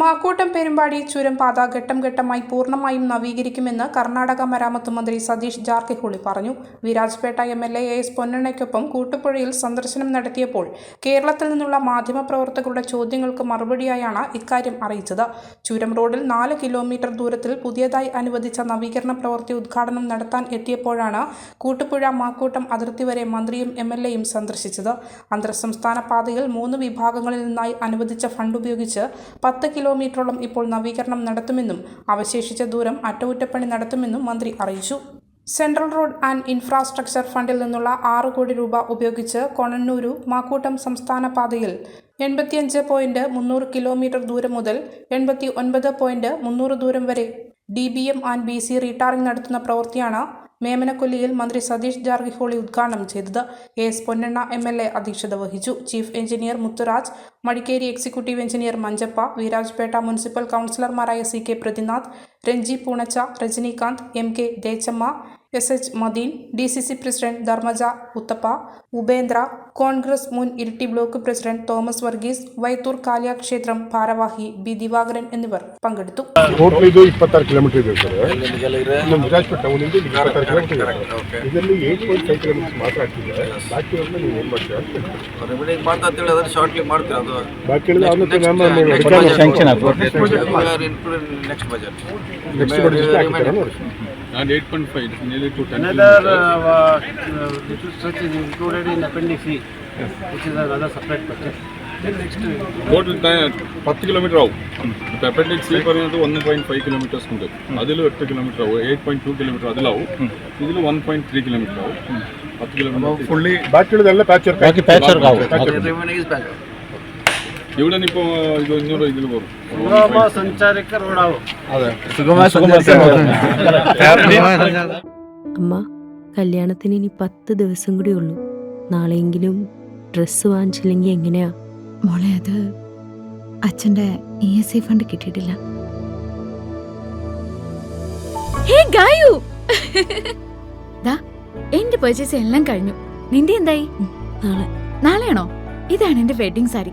മാക്കൂട്ടം പെരുമ്പാടി ചുരം പാത ഘട്ടം ഘട്ടമായി പൂർണമായും നവീകരിക്കുമെന്ന് കർണാടക മരാമത്ത് മന്ത്രി സതീഷ് ജാർക്കിഹുളി പറഞ്ഞു. Virajpet M L A S പൊന്നണ്ണയ്ക്കൊപ്പം കൂട്ടുപുഴയിൽ സന്ദർശനം നടത്തിയപ്പോൾ കേരളത്തിൽ നിന്നുള്ള മാധ്യമപ്രവർത്തകരുടെ ചോദ്യങ്ങൾക്ക് മറുപടിയായാണ് ഇക്കാര്യം അറിയിച്ചത്. ചുരം റോഡിൽ നാല് കിലോമീറ്റർ ദൂരത്തിൽ പുതിയതായി അനുവദിച്ച നവീകരണ പ്രവൃത്തി ഉദ്ഘാടനം നടത്താൻ എത്തിയപ്പോഴാണ് കൂട്ടുപുഴ മാക്കൂട്ടം അതിർത്തി വരെ മന്ത്രിയും എം എൽ എയും സന്ദർശിച്ചത്. അന്തർ സംസ്ഥാന പാതയിൽ മൂന്ന് വിഭാഗങ്ങളിൽ നിന്നായി അനുവദിച്ച ഫണ്ട് ഉപയോഗിച്ച് പത്ത് കിലോമീറ്ററോളം ഇപ്പോൾ നവീകരണം നടത്തുമെന്നും അവശേഷിച്ച ദൂരം അറ്റകുറ്റപ്പണി നടത്തുമെന്നും മന്ത്രി അറിയിച്ചു. സെൻട്രൽ റോഡ് ആൻഡ് ഇൻഫ്രാസ്ട്രക്ചർ ഫണ്ടിൽ നിന്നുള്ള ആറ് കോടി രൂപ ഉപയോഗിച്ച് കൊണന്നൂരു മാക്കൂട്ടം സംസ്ഥാന പാതയിൽ എൺപത്തിയഞ്ച് പോയിന്റ് മുന്നൂറ് കിലോമീറ്റർ ദൂരം മുതൽ എൺപത്തി ഒൻപത് പോയിന്റ് മുന്നൂറ് ദൂരം വരെ D B M and B C retarring നടത്തുന്ന പ്രവൃത്തിയാണ് മേമനക്കൊല്ലിയിൽ മന്ത്രി സതീഷ് ജാർഗിഹോളി ഉദ്ഘാടനം ചെയ്തത് A S Ponnanna M L A അധ്യക്ഷത വഹിച്ചു. Chief engineer Muthuraj Madikeri executive engineer Manjappa Virajpet municipal കൗൺസിലർമാരായ C K Prathinath Ranji Poonacha Rajinikanth M K Dechamma S H Madeen D C C president Dharmaja Uthappa Upendra Congress മുൻ Iritty block president Thomas Varghese Vaithoor Kaliya ക്ഷേത്രം ഭാരവാഹി B Divakaran എന്നിവർ പങ്കെടുത്തു. ಇದು ಇಪ್ಪತ್ತಾರು kilometre ಇದೆ sir. ನಮ್ಮ ವಿರಾಜ್ಪೇಟ್ ಟೌನಿಂದ ಇಪ್ಪತ್ತಾರು ಕಿಲೋಮೀಟರ್ ಇದೆ. ಇದರಲ್ಲಿ ಏಟ್ ಪಾಯಿಂಟ್ ಫೈವ್ ಕಿಲೋಮೀಟರ್ ಮಾತ್ರ ಆಗ್ತಿದೆ. ಬಾಕಿ ಅವ್ರನ್ನ ನೀವು ಏನು ಮಾಡ್ತೀರಾ ರಿಮೈನಿಂಗ್ ಮಾಡ್ತಾ ಅಂತೇಳಿ ಅದನ್ನು ಶಾರ್ಟ್ಲಿ ಮಾಡ್ತೀರಾ ಅದು ಬಾಕಿ ಹೇಳಿದ್ರೆ ಅವನ್ನ ನಮ್ಮ ಸ್ಯಾಂಕ್ಷನ್ ಆಗ್ಬೋದು. Next budget next budget Not 8.5, nearly to 10. Another, uh, the two such is included in appendix E, yes. which is another separate purchase. Total పత్తు kilometre అవు అపెండిక్స్ సి పరిగణ వన్ పాయింట్ ఫైవ్ కిలోమీటర్స్ ఉంటుంది. Hmm. అదిలో ఎట్టు kilometre అవు eight point two kilometre అదిలో అవు hmm. ఇదిలో one point three kilometre అవు hmm. పత్తు కిలోమీటర్ ఫుల్లీ బాకీ బాకీ അതെ. അമ്മ കല്യാണത്തിന് ഇനി പത്ത് ദിവസം കൂടി ഉള്ളൂ. നാളെയെങ്കിലും ഡ്രസ് വാങ്ങിച്ചില്ലെങ്കിൽ എങ്ങനെയാ? മോളെ അത് അച്ഛന്റെ ഇ എസ് ഐ ഫണ്ട് കിട്ടിയിട്ടില്ല. ഹേ ദാ എന്റെ പർച്ചേസ് എല്ലാം കഴിഞ്ഞു. നിന്റെ എന്തായി? നാളെ. നാളെയാണോ? ഇതാണ് എന്റെ വെഡിങ് സാരി